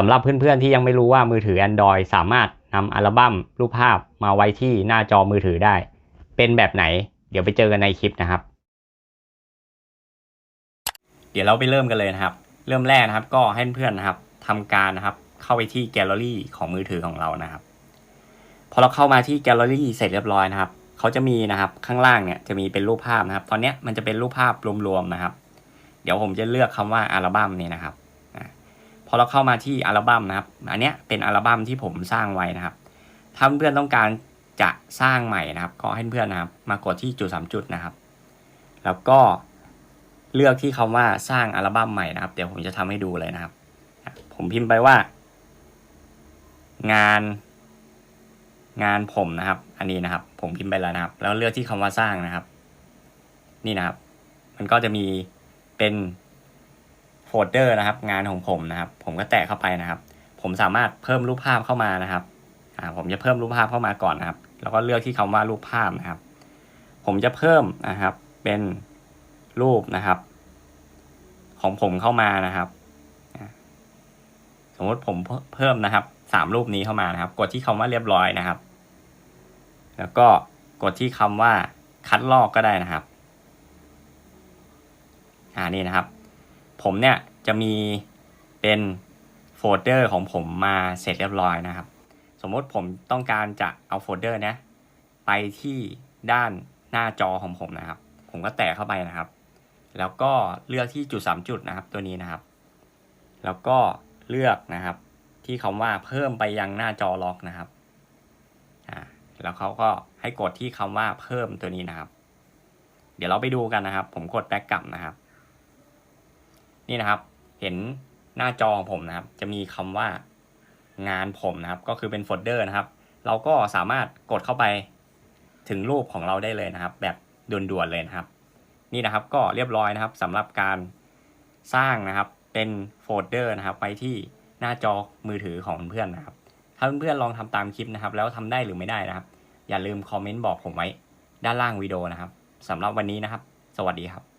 สำหรับเพื่อนๆที่ยังไม่รู้ว่ามือถือ Android สามารถนำอัลบั้มรูปภาพมาไว้ที่หน้าจอมือถือได้ เป็นแบบไหน เดี๋ยวไปเจอกันในคลิปนะครับ เดี๋ยวเราไปเริ่มกันเลยนะครับ เริ่มแรกนะครับ ก็ให้เพื่อนๆนะครับทำการนะครับ เข้าไปที่แกลเลอรี่ของมือถือของเรานะครับ พอเราเข้ามาที่แกลเลอรี่เสร็จเรียบร้อยนะครับเขาจะมีนะครับข้างล่างเนี่ยจะมีเป็นรูปภาพนะครับ ตอนนี้มันจะเป็นรูปภาพรวมๆนะครับ เดี๋ยวผมจะเลือกคำว่าอัลบั้มนี่นะครับ พอเราเข้ามาที่อัลบั้มนะครับ อันเนี้ยเป็นอัลบั้มที่ผมสร้างไว้นะครับ ถ้าเพื่อนต้องการจะสร้างใหม่นะครับ ก็ให้เพื่อนนะครับ มากดที่จุดสามจุดนะครับ แล้วก็เลือกที่คำว่าสร้างอัลบั้มใหม่นะครับ เดี๋ยวผมจะทำให้ดูเลยนะครับ ผมพิมพ์ไปว่า งานงานผมนะครับ อันนี้นะครับ ผมพิมพ์ไปแล้วนะครับ แล้วเลือกที่คำว่าสร้างนะครับ นี่นะครับ มันก็จะมีเป็น โฟลเดอร์นะครับ งานของผมนะครับ ผมก็แตะเข้าไปนะครับ ผมสามารถเพิ่มรูปภาพเข้ามานะครับอ่าผมจะเพิ่มรูปภาพเข้ามาก่อนนะครับ แล้วก็เลือกที่คำว่ารูปภาพนะครับ ผมจะเพิ่มนะครับ เป็นรูปนะครับ ของผมเข้ามานะครับสมมติผมเพิ่มนะครับสามรูปนี้เข้ามานะครับ กดที่คำว่าเรียบร้อยนะครับ แล้วก็กดที่คำว่าคัดลอกก็ได้นะครับ อ่านี่นะครับ ผมเนี่ยจะมีเป็นโฟลเดอร์ของผมมาเสร็จเรียบร้อยนะครับ สมมติผมต้องการจะเอาโฟลเดอร์เนี้ยไปที่ด้านหน้าจอของผมนะครับ ผมก็แตะเข้าไปนะครับ แล้วก็เลือกที่จุดสามจุดนะครับตัวนี้นะครับ แล้วก็เลือกนะครับ ที่คำว่าเพิ่มไปยังหน้าจอล็อกนะครับอ่าแล้วเขาก็ให้กดที่คำว่าเพิ่มตัวนี้นะครับ เดี๋ยวเราไปดูกันนะครับ ผมกดแบ็กกลับนะครับ นี่นะครับ เห็นหน้าจอของผมนะครับ จะมีคำว่างานผมนะครับ ก็คือเป็นโฟลเดอร์นะครับ เราก็สามารถกดเข้าไปถึงรูปของเราได้เลยนะครับ แบบด่วนๆเลยนะครับ นี่นะครับก็เรียบร้อยนะครับสำหรับการสร้างนะครับเป็นโฟลเดอร์นะครับ ไปที่หน้าจอมือถือของเพื่อนนะครับ ถ้าเพื่อนๆลองทำตามคลิปนะครับ แล้วทำได้หรือไม่ได้นะครับ อย่าลืมคอมเมนต์บอกผมไว้ด้านล่างวิดีโอนะครับสำหรับวันนี้นะครับ สวัสดีครับ